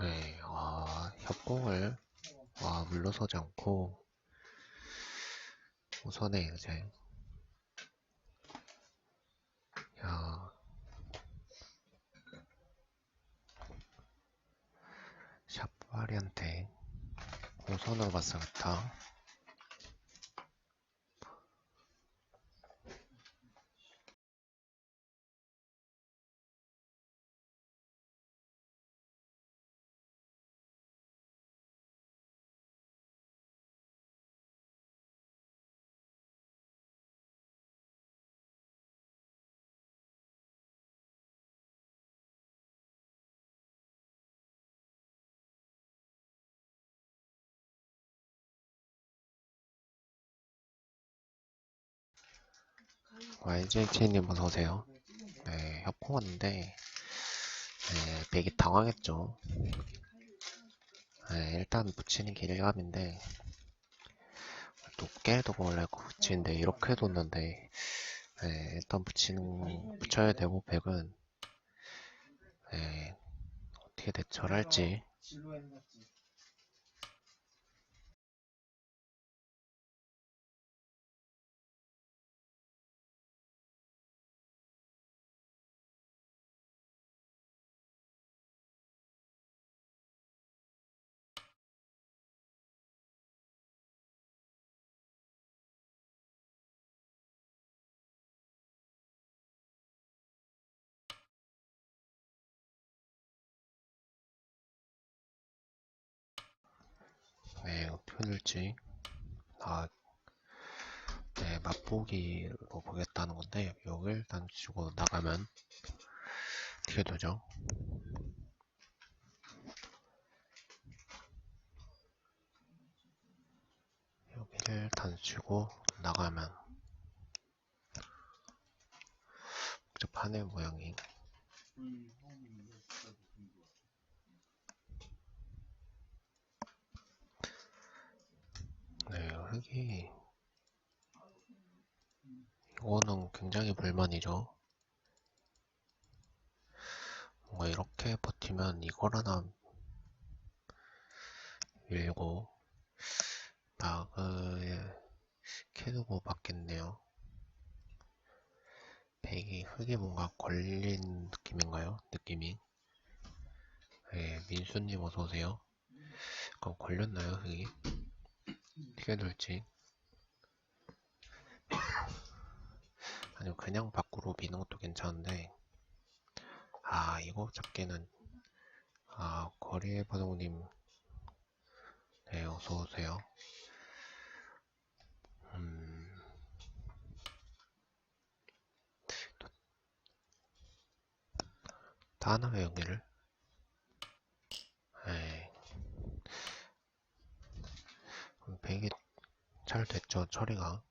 네, 아, 협곡을, 와, 물러서지 않고, 우선에 이제, 야, 샤프아리한테 우선을 봤어야겠다. YJT님 어서오세요. 네, 협곡 왔는데, 네, 백이 당황했죠. 네, 일단 붙이는 게 일감인데, 높게 두고 원래 붙이는데, 이렇게 뒀는데, 네, 일단 붙이는, 붙여야 되고, 백은, 네, 어떻게 대처를 할지, 네, 어떻게 될지, 아, 네, 맛보기로 보겠다는 건데, 여기 일단 주고 나가면, 어떻게 되죠? 여기를 일단 주고 나가면, 복잡하네, 모양이. 네, 흙이, 이거는 굉장히 불만이죠. 뭔가 이렇게 버티면 이걸 하나 밀고 막을 캐두고 받겠네요. 백이 흙에 뭔가 걸린 느낌인가요? 느낌이? 네, 민수님 어서오세요. 그럼 걸렸나요, 흙이? 이게 돌진 아니면 그냥 밖으로 비는 것도 괜찮은데 아 이거 잡기는 아 거리의 바둑님 네 어서오세요. 음. 다나 왜 연기를? 에이 이게 잘 됐죠 처리가.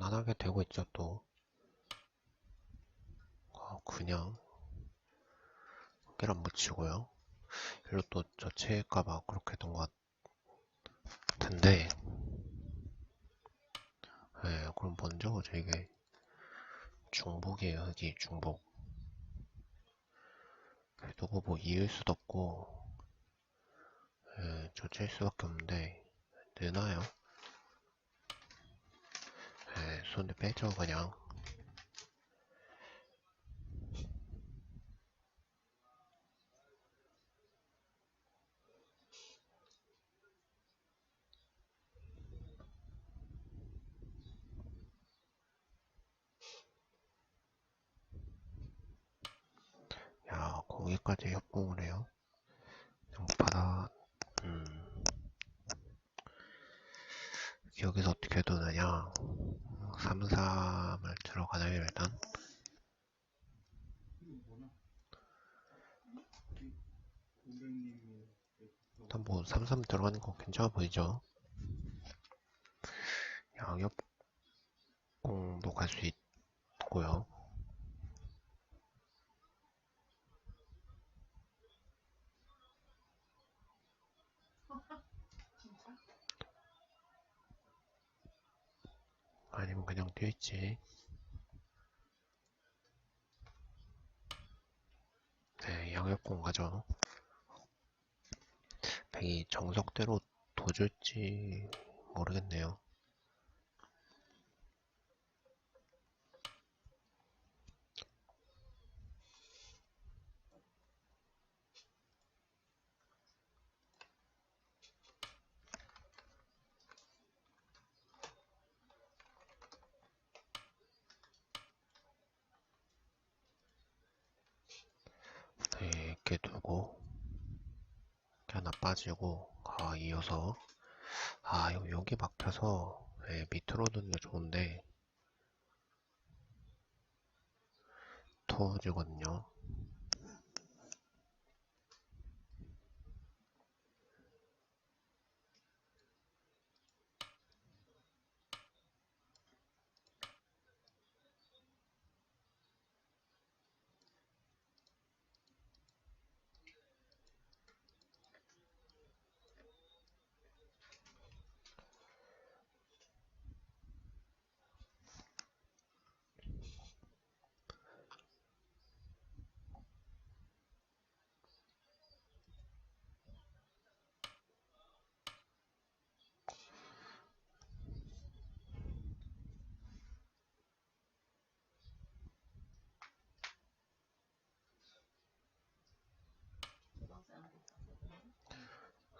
아이, 무난하게 되고 있죠, 또. 아, 그냥, 계란 묻히고요. 일로 또 저체할까봐 그렇게 된 것 같은데, 예, 그럼 먼저 저게 중복이에요, 흙이 중복. 두고 뭐 이을 수도 없고, 예, 저체할 수밖에 없는데, 되나요? 네, 손도 빼죠 그냥. 야 거기까지 협공을 해요? 바다 음. 여기서 어떻게 해도 되냐? 3, 3을 들어가나요, 일단? 일단 뭐, 3, 3 들어가는 거 괜찮아 보이죠? 양옆 공도 갈 수 있고요. 아니면 그냥 뛰어 있지. 네, 양옆공 가죠. 백이 정석대로 도줄지 모르겠네요. 네, 이렇게 두고 이렇게 하나 빠지고 아 이어서 아 여- 여기 막혀서 네, 밑으로 두는 게 좋은데 터지거든요.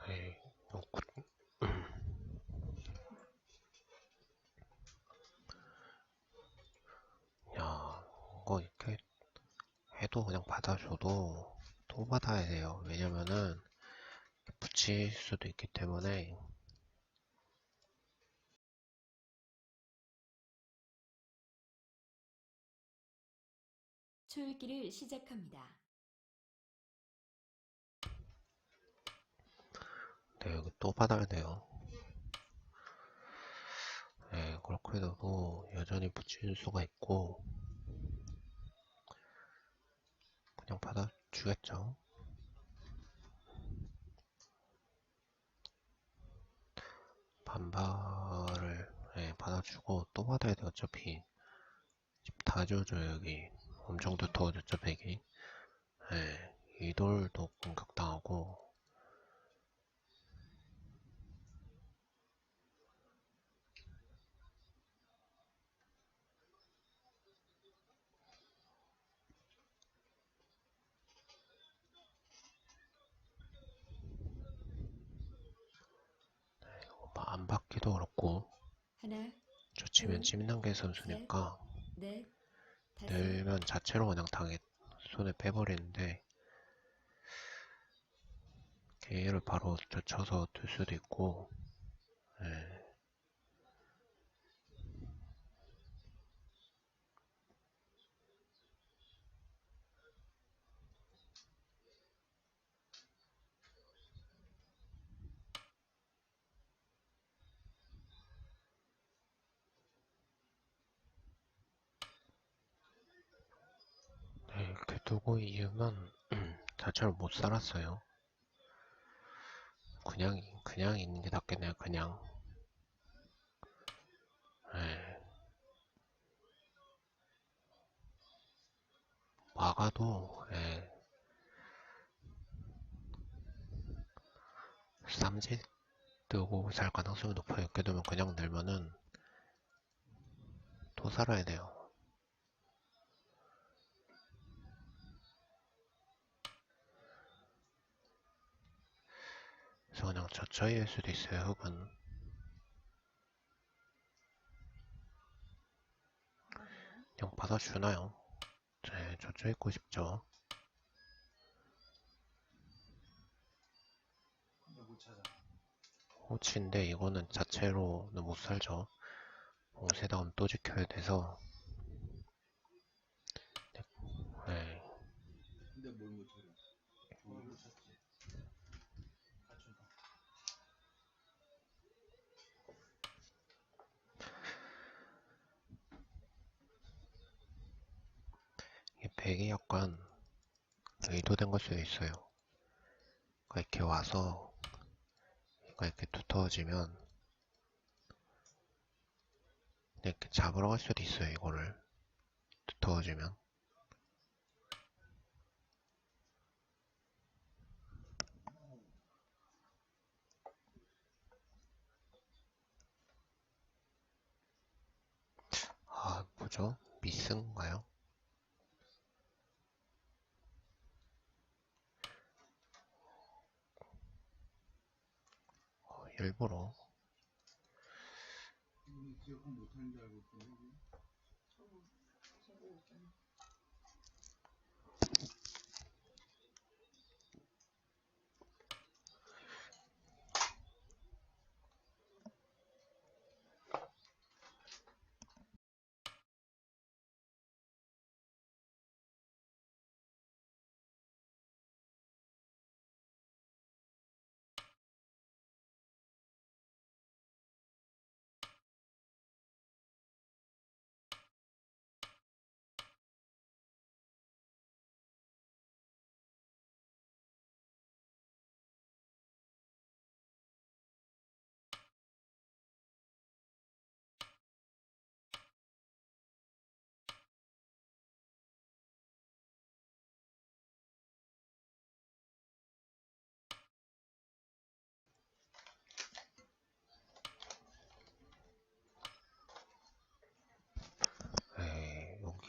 네, 요 구- 야, 이거 이렇게 해도 그냥 받아줘도 또 받아야 돼요. 왜냐면은 붙일 수도 있기 때문에 초읽기를 시작합니다. 네, 여기 또 받아야 돼요. 네, 그렇게 해도 여전히 붙일 수가 있고 그냥 받아 주겠죠. 반발을 네, 받아주고 또 받아야 돼 어차피. 다 줘줘요 여기. 엄청 두터워졌죠 백이. 네, 이돌도 공격당하고 16개 선수니까 네. 네. 늘면 자체로 그냥 당해 손에 빼버리는데 개를 바로 젖혀서 들 수도 있고 네. 두고 이으면 자체로 못 살았어요. 그냥 그냥 있는 게 낫겠네요. 그냥. 예. 막아도 예. 삼지 뜨고 살 가능성이 높아요. 이렇게 되면 그냥 늘면은 또 살아야 돼요. 그냥 저차이일 수도 있어요 혹은. 그냥 받아주나요? 네, 저차이 있고 싶죠. 호치인데 이거는 자체로는 못살죠. 봉쇄다운 어, 또 지켜야 돼서. 백이 약간 의도된 걸 수도 있어요. 그러니까 이렇게 와서 이렇게 두터워지면 이렇게 잡으러 갈 수도 있어요. 이거를 두터워지면 아 뭐죠? 미스인가요? 어, 일부러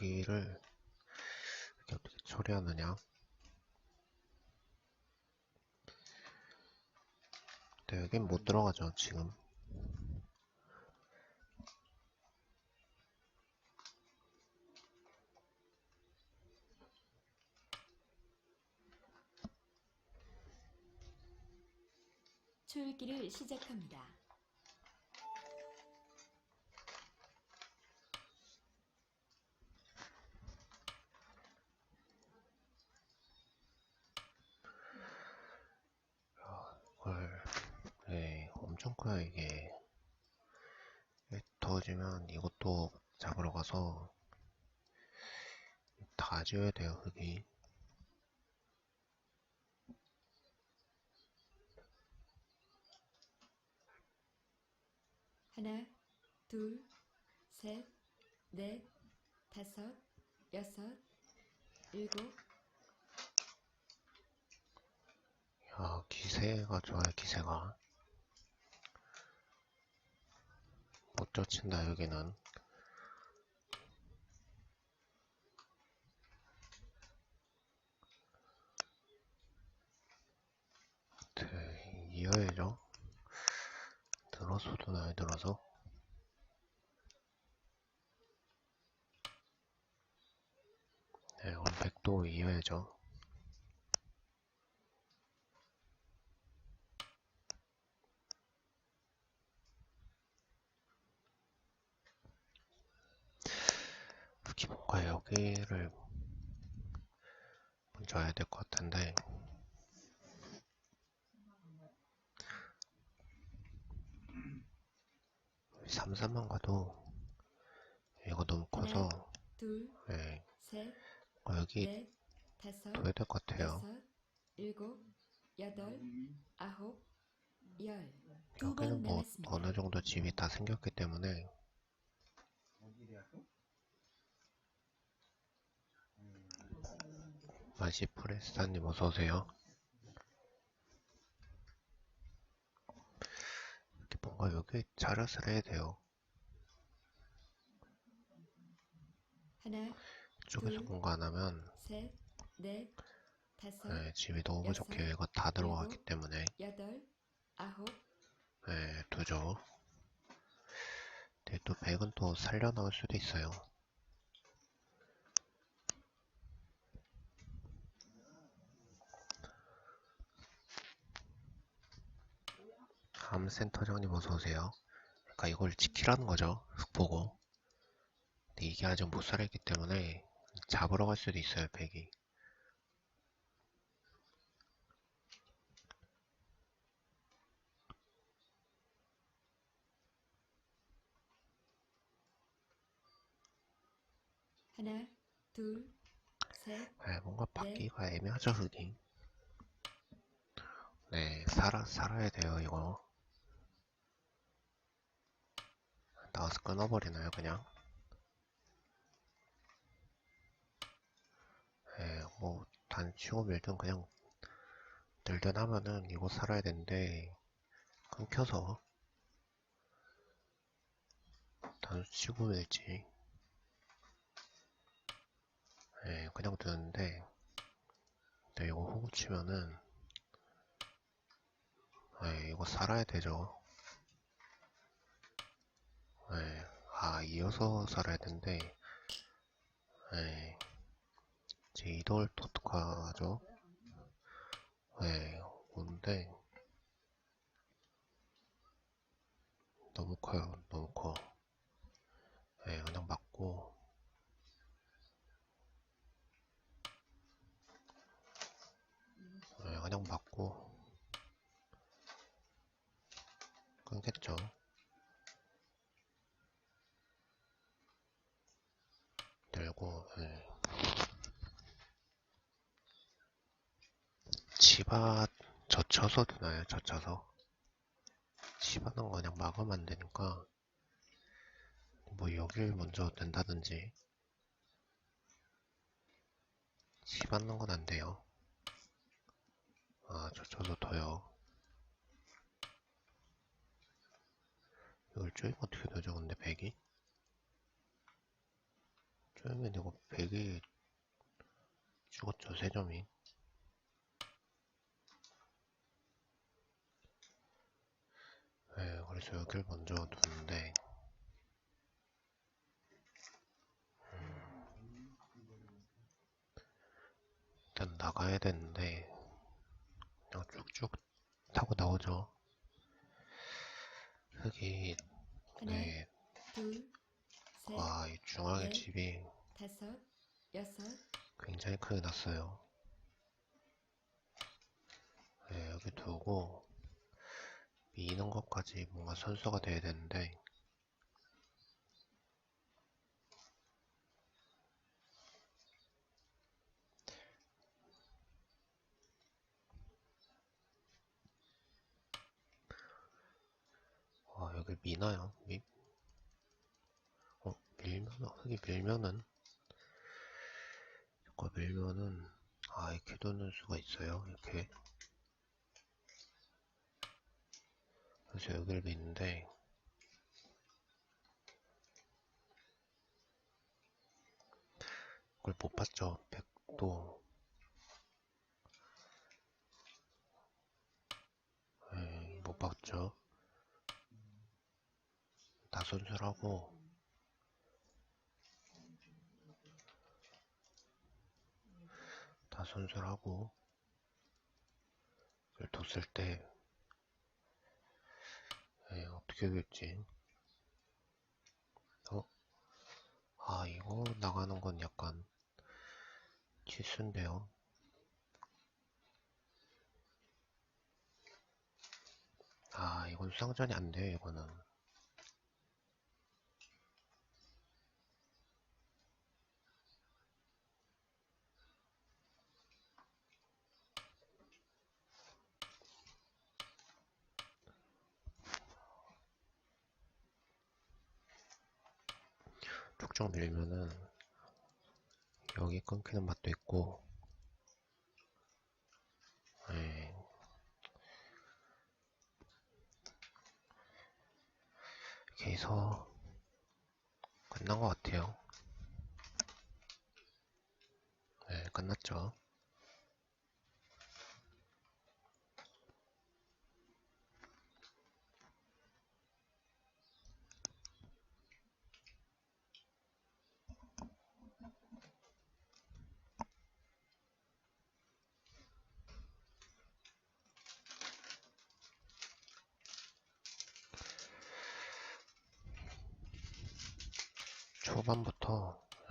여기를 이렇게 어떻게 처리하느냐? 네, 여긴 못 들어가죠, 지금. 초읽기를 시작합니다. 헐, 네, 엄청 커요, 이게. 이게 더워지면 이것도 가서 다 지워야 돼요, 흙이. 하나, 둘, 셋, 넷, 다섯, 여섯, 일곱, 야, 기세가 좋아요, 기세가. 못 쫓친다, 여기는. 네, 이어야죠. 나요, 들어서. 네, 오늘 100도 이어야죠. 특히 뭔가 여기를 먼저 해야 될 것 같은데 3, 3만 가도 이거 너무 커서 둘, 예, 셋, 어, 여기 넷, 다섯, 둬야 될 것 같아요. 여섯, 일곱, 여덟, 아홉, 열. 여기는 뭐 남았습니다. 어느 정도 집이 다 생겼기 때문에 마시 프레스타님 어서 오세요. 이렇게 뭔가 여기 자렛을 해야 돼요. 하나, 이쪽에서 둘, 공부 안 하면 셋, 넷, 다섯, 예, 집이 너무 여섯, 부족해요. 이거 다 들어가기 일곱, 때문에 여덟, 아홉, 예, 두죠. 근데 또 백은 또 살려 나올 수도 있어요. 다음 센터장님 어서오세요. 그러니까 이걸 지키라는 거죠. 흑보고. 근데 이게 아직 못 살아있기 때문에 잡으러 갈 수도 있어요, 백이. 하나, 둘, 셋, 네, 뭔가 받기가 애매하죠, 흑이. 네, 살아, 살아야 돼요, 이거. 나와서 끊어버리나요, 그냥? 네, 뭐, 단치고 밀든 그냥 늘든 하면은 이거 살아야 되는데, 끊겨서. 단치고 밀지. 네, 그냥 두는데, 근데 이거 호구 치면은, 네, 이거 살아야 되죠. 네, 아, 이어서 살아야 되는데, 네, 제 이돌 또 어떡하죠? 네, 오는데, 너무 커요, 너무 커. 네, 그냥 맞고, 네, 그냥 맞고, 끊겠죠. 들고, 예. 치바 젖혀서 되나요? 젖혀서? 치바는 그냥 막으면 안 되니까, 뭐 여길 먼저 된다든지, 치받는 건 안 돼요. 아, 젖혀서 둬요. 이걸 쪼이면 어떻게 되죠? 근데 백이? 쪼이면 이거 백이 죽었죠, 세 점이. 네, 그래서 여길 먼저 두는데, 음, 일단 나가야 되는데, 그냥 쭉쭉 타고 나오죠. 흙이, 하나, 네, 둘, 셋, 와, 이 중앙의 네. 집이 다섯, 여섯, 굉장히 크게 났어요. 네, 여기 두고 미는 것까지 뭔가 선수가 돼야 되는데 와, 여기 미나요? 미... 어, 밀면, 흙이 밀면은 이거 밀면은 아 이렇게 도는 수가 있어요. 이렇게. 그래서 여기를 미는데 그걸 못 봤죠. 100도. 네, 못 봤죠. 다 손절하고 다 손절하고 이걸 뒀을 때 에, 어떻게 될지? 어? 아 이거 나가는 건 약간 실수인데요. 아 이건 수상전이 안 돼요 이거는 쭉쭉 밀면은 여기 끊기는 맛도 있고 예. 이렇게 해서 끝난 것 같아요 네 끝났죠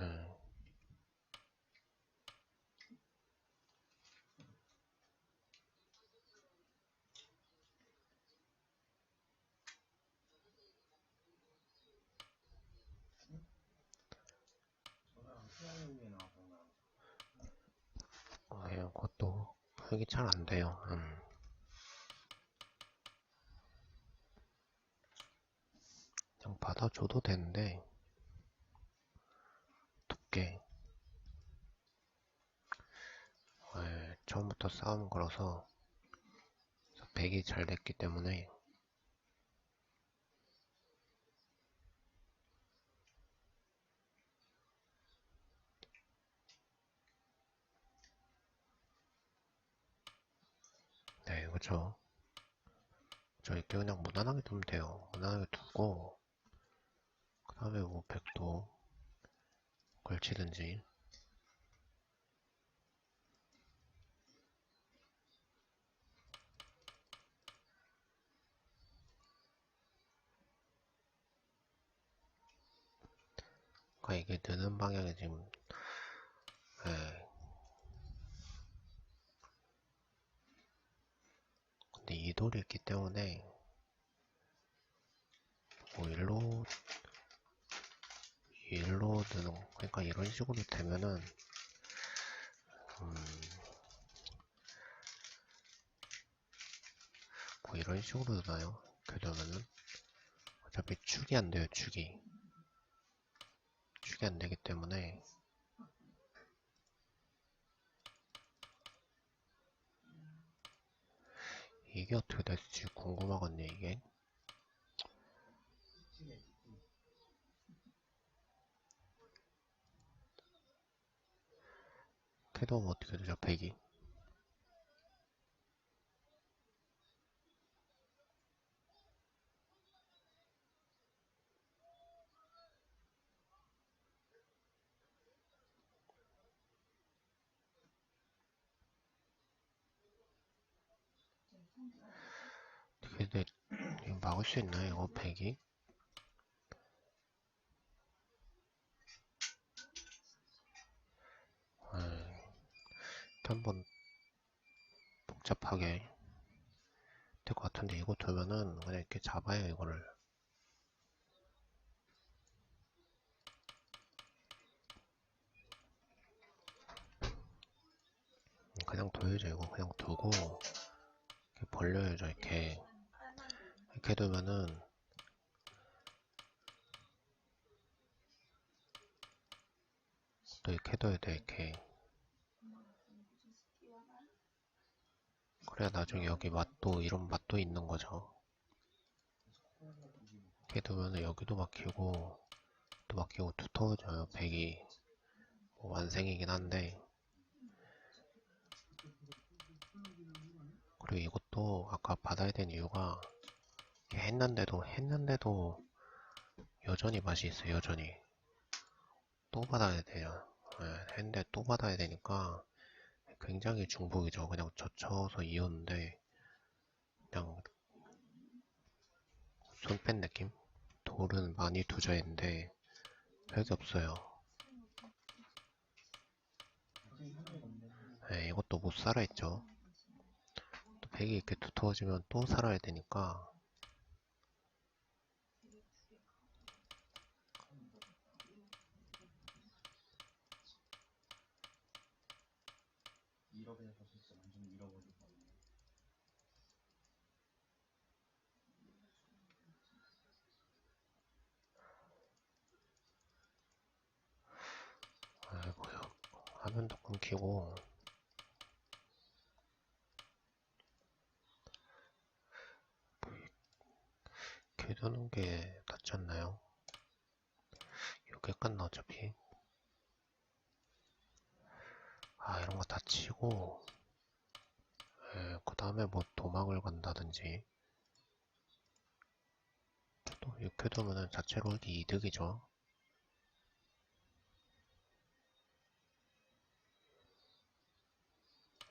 예, 수학여행에 나와서 나 어, 예, 그것도 흙이 잘 안 돼요. 음. 그냥 받아줘도 되는데 두께 예, 처음부터 싸운 거라서 백이 잘 됐기 때문에 네, 그렇죠. 저 이렇게 그냥 무난하게 두면 돼요. 무난하게 두고 그 다음에 뭐 백도 걸치든지 그러니까 이게 느는 방향이 지금 예. 근데 이 돌이 있기 때문에 뭐 일로 일로 드는 그러니까 이런 식으로 되면은 음, 뭐 이런 식으로 되나요? 그러면은 어차피 축이 안 돼요 축이 단축이 안 되기 때문에. 이게 어떻게 될지 궁금하겠네 이게. 태도 뭐 어떻게 되죠 102 수 있나요 이거 백이? 에이, 한번 복잡하게 될 것 같은데 이거 두면은 그냥 이렇게 잡아요 이거를. 그냥 둬야죠 이거. 그냥 두고 이렇게 벌려야죠 이렇게 이렇게 두면은 또 이렇게 둬야 돼 이렇게. 그래야 나중에 여기 맛도 이런 맛도 있는 거죠. 이렇게 두면은 여기도 막히고 또 막히고 두터워져요 백이. 뭐 완생이긴 한데. 그리고 이것도 아까 받아야 된 이유가 했는데도 했는데도 여전히 맛이 있어요 여전히. 또 받아야 돼요. 예, 했는데 또 받아야 되니까 굉장히 중복이죠. 그냥 젖혀서 이었는데 그냥 손 뺀 느낌? 돌은 많이 있는데 별게 없어요. 예, 이것도 못 살아있죠. 또 백이 이렇게 두터워지면 또 살아야 되니까 잃어버려서 진짜 완전 잃어버릴 뻔했네. 아이고요 화면도 끊기고. 이렇게 두는 게 낫지 않나요? 이게 끝나 어차피. 아 이런 거 다 치고. 그 다음에 뭐 도망을 간다든지. 또 이렇게 두면은 자체로 이득이죠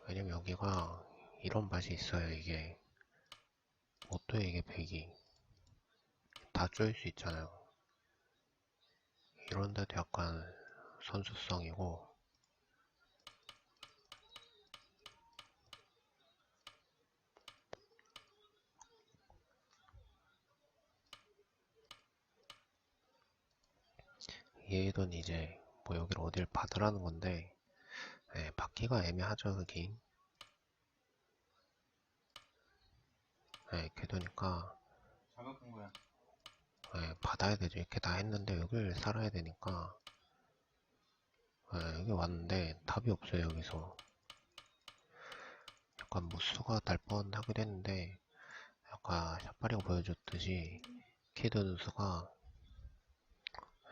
왜냐면 여기가 이런 맛이 있어요 이게. 못도 이게 백이. 다 쪼일 수 있잖아요. 이런 데도 약간 선수성이고. 얘는 이제 뭐 여기를 어딜 받으라는 건데 예, 받기가 애매하죠 여기 예, 이렇게 되니까. 자극한 거야. 예, 받아야 되죠. 이렇게 다 했는데 여길 살아야 되니까. 예, 여기 왔는데 답이 없어요 여기서. 약간 무수가 날 뻔하기도 했는데 아까 샷바리가 보여줬듯이 키드 수가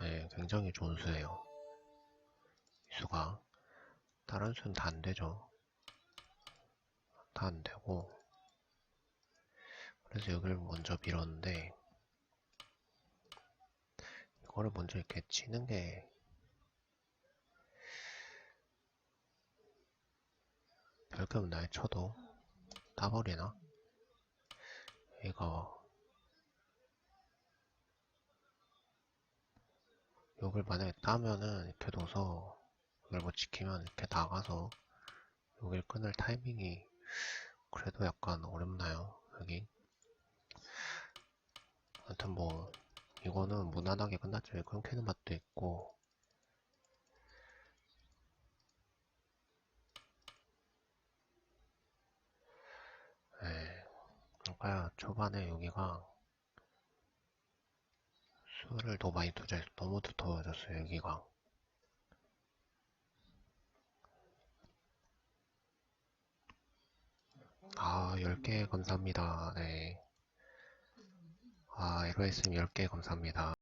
예, 굉장히 좋은 수예요. 이 수가 다른 수는 다 안되죠 다 안되고 그래서 여기를 먼저 밀었는데 이거를 먼저 이렇게 치는 게 별게 없나요? 쳐도 따버리나? 이거 여길 만약에 따면은 이렇게 둬서 이걸 뭐 지키면 이렇게 나가서 여길 끊을 타이밍이 그래도 약간 어렵나요? 여기 아무튼 뭐 이거는 무난하게 끝났죠. 끊기는 맛도 있고 예, 그러니까 초반에 여기가 수를 더 많이 투자해서 너무 두터워졌어요 여기가 아 10개 감사합니다 네 아, LOS님 10개 감사합니다.